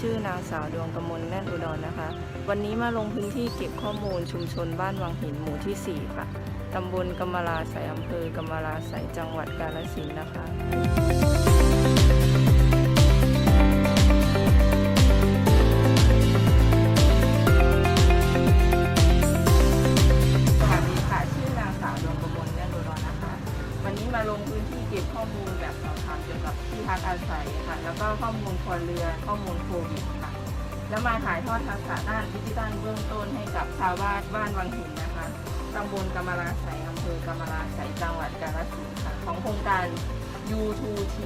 ชื่อนางสาวดวงกมลแน่นอุดรนนะคะ วันนี้มาลงพื้นที่เก็บข้อมูลชุมชนบ้านวังหินหมู่ที่ 4 ค่ะตำบลกำมลาสายอำเภอกำมลาสายจังหวัดกาฬสินธุ์นะคะ พักอาศัยค่ะ แล้วก็ข้อมูลครัวเรือนข้อมูลโควิดค่ะ แล้วมาถ่ายทอดทักษะด้านดิจิทัลเบื้องต้นให้กับชาวบ้านบ้านวังหินนะคะตำบลกำมะลาไสยอำเภอกำมะลาไสยจังหวัดกาฬสินธุ์ค่ะ ของโครงการ U2T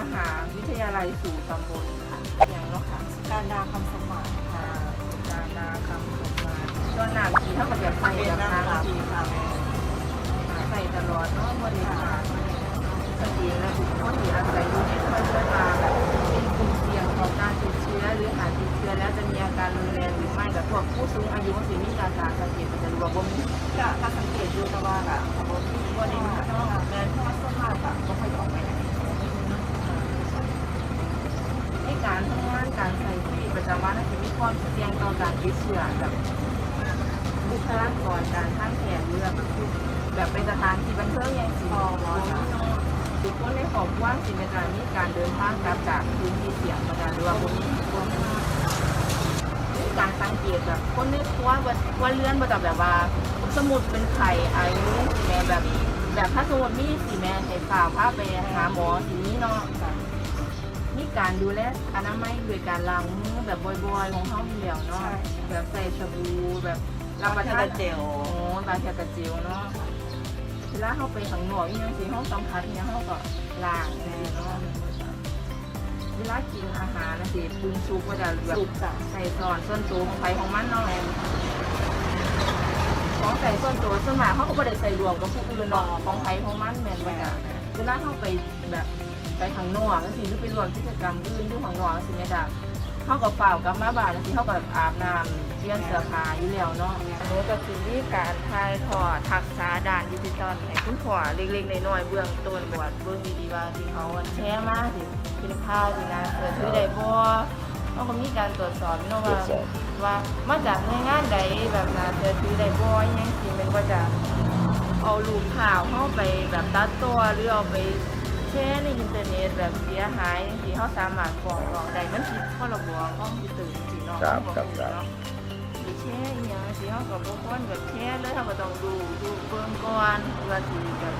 มหาวิทยาลัยสู่ตำบลค่ะอย่างเนาะค่ะการดาคำสมัครค่ะการนาคำสมมาส่วนหนักที่เท่ากับแบบใส่เป็นกับนางน้รำำค่ะ ติและบุคคลที่อาศัยอยู่ในครอบครัวมาแบบเป็นกลุ่มเสี่ยงขอการติดเชื้อหรือหากติดเชื้อแล้วจะมีอาการรุนแรงหรือไม่กับพวกผู้สูงอายุสิมีอาการสังเกตจะรู้ว่าบ่มีก็ถ้าสังเกตดูตะวันอะสมมติที่วันนี้เนาะแม่พ่อสมัครอะก็ค่อยออกไปไหนในการทำงานการใช้ชีวิตประจำวันนั้นจะมีความเสี่ยงต่อการติดเชื้อแบบบุคลากรการทางแพทย์หรือแบบแบบเป็นสถานที่บันเทิงอย่างสิบอ ทุกคนในครอบครัวสิในการมีการเดินทางกลับจากพื้นที่เสี่ยงประการหรือว่าบ่มีคนมีการสังเกตแบบคนในครัวว่าว่าเลื่อนมาจากแบบว่าสมมุดเป็นไข่ไอ้สิแม่แบบแบบถ้าสมมติมีสิแม่ให้ฝากพาไปหาหมอสินี้เนาะมีการดูแลอนามัยโดยการล้างมือแบบบ่อยๆของห้องเดียวเนาะแบบใส่สบู่แบบรับประทานเจลโอ้บางแค่กระเจียวเนาะ เวลาเข้าไปข้างนอกอีหยังสิห้องสัมผัสเนี่ยเขาก็ล้างแน่เนาะเวลากินอาหารนะสิปรุงซุปก็จะแบบสุกจ้ะใส่ซอนส่วนตัวของใครของมันเนาะของใส่ส่วนตัวส่วนมากเขาก็ไม่ได้ใส่รวมกับผู้อื่นเนาะของใครของมันแม่นไปจ้ะเวลาเข้าไปแบบไปข้างนอกก็สิหรือไปรวมกิจกรรมอื่นที่ข้างนอกสิแม่ดา เขาก็เฝ้ากับมาบ้านสิเขาก็อาบน้ำเปลี่ยนเสื้อผ้าอยู่แล้วเนาะอันนี้ก็คือมีการถ่ายทอดทักษะด้านดิจิตอลให้คุณพ่อเล็กๆน้อยๆเบื้องต้นบวดเบื้องดีๆว่าที่เขาแชร์มาสิเป็นข่าวสินะเกิดขึ้นได้บ่เขาก็มีการตรวจสอบเนาะว่าว่ามาจากหน่วยงานใดแบบน่าเชื่อถือได้บ่อยังสิมันก็จะเอารูปข่าวเข้าไปแบบตัดตัวหรือเอาไปแชร์ในอินเทอร์เน็ตแบบเสียหายที่เขาสามารถฟ้องร้องได้มันผิด พรบคอมพิวเตอร์จริงๆเนาะครับเขาครับอกครับเนาะไปแชร์อหย่างสิเขาก็บ่ควรแบบแชร์เลยเขาก็ต้องดูดูเบิ่งก่อนว่าสิแบบ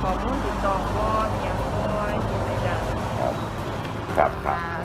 ข้อมูลถูกต้องบ่อหย่างบ่สิไปจ้ะครับครับค่ะ